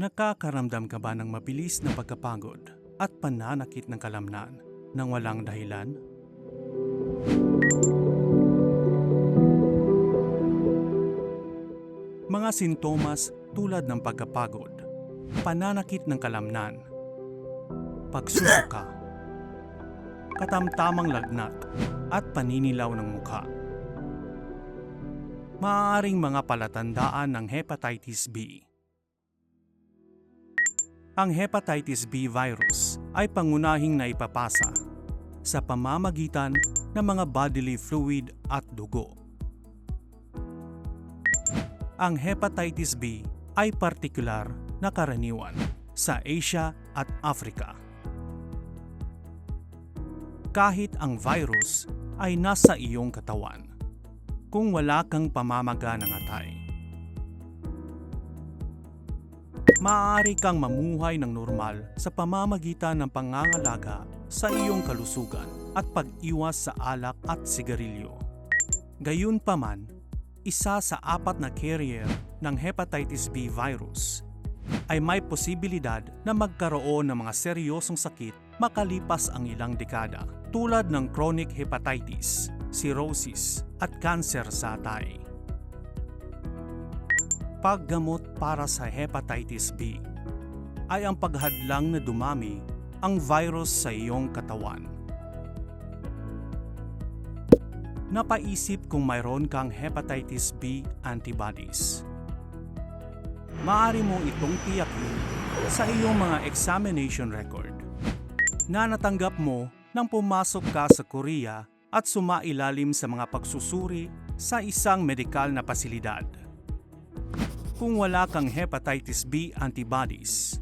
Nakakaramdam ka ba ng mabilis na pagkapagod at pananakit ng kalamnan nang walang dahilan? Mga sintomas tulad ng pagkapagod, pananakit ng kalamnan, pagsusuka, katamtamang lagnat at paninilaw ng mukha. Maaaring mga palatandaan ng hepatitis B. Ang hepatitis B virus ay pangunahing naipapasa sa pamamagitan ng mga bodily fluid at dugo. Ang hepatitis B ay partikular na karaniwan sa Asia at Africa. Kahit ang virus ay nasa iyong katawan kung wala kang pamamaga ng atay. Maaari kang mamuhay ng normal sa pamamagitan ng pangangalaga sa iyong kalusugan at pag-iwas sa alak at sigarilyo. Gayunpaman, isa sa apat na carrier ng hepatitis B virus ay may posibilidad na magkaroon ng mga seryosong sakit makalipas ang ilang dekada tulad ng chronic hepatitis, cirrhosis at cancer sa atay. Paggamot para sa hepatitis B ay ang paghadlang na dumami ang virus sa iyong katawan. Napaisip kung mayroon kang hepatitis B antibodies. Maaari mo itong tiyakin sa iyong mga examination record na natanggap mo nang pumasok ka sa Korea at sumailalim sa mga pagsusuri sa isang medikal na pasilidad. Kung wala kang hepatitis B antibodies,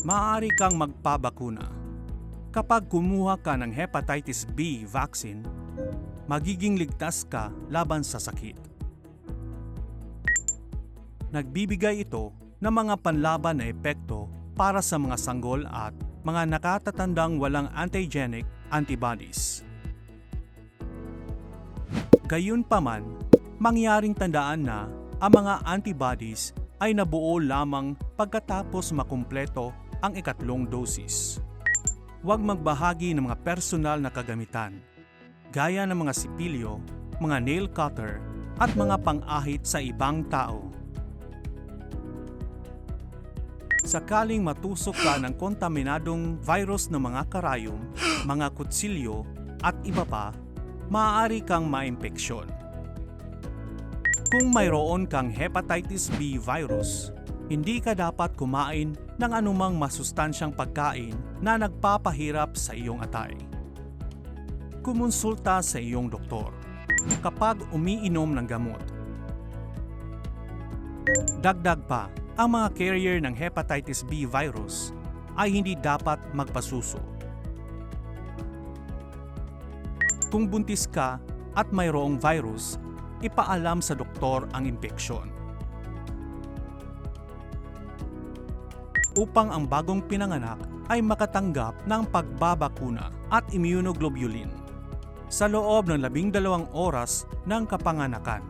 maaari kang magpabakuna. Kapag kumuha ka ng hepatitis B vaccine, magiging ligtas ka laban sa sakit. Nagbibigay ito ng mga panlaban na epekto para sa mga sanggol at mga nakatatandang walang antigenic antibodies. Gayunpaman, mangyaring tandaan na ang mga antibodies ay nabuo lamang pagkatapos makumpleto ang ikatlong dosis. Huwag magbahagi ng mga personal na kagamitan, gaya ng mga sipilyo, mga nail cutter, at mga pang-ahit sa ibang tao. Sakaling matusok ka ng kontaminadong virus ng mga karayom, mga kutsilyo, at iba pa, maaari kang maimpeksyon. Kung mayroon kang hepatitis B virus, hindi ka dapat kumain ng anumang masustansyang pagkain na nagpapahirap sa iyong atay. Kumonsulta sa iyong doktor kapag umiinom ng gamot. Dagdag pa, ang mga carrier ng hepatitis B virus ay hindi dapat magpasuso. Kung buntis ka at mayroong virus, ipaalam sa doktor ang impeksyon. upang ang bagong pinanganak ay makatanggap ng pagbabakuna at immunoglobulin sa loob ng labing dalawang oras ng kapanganakan.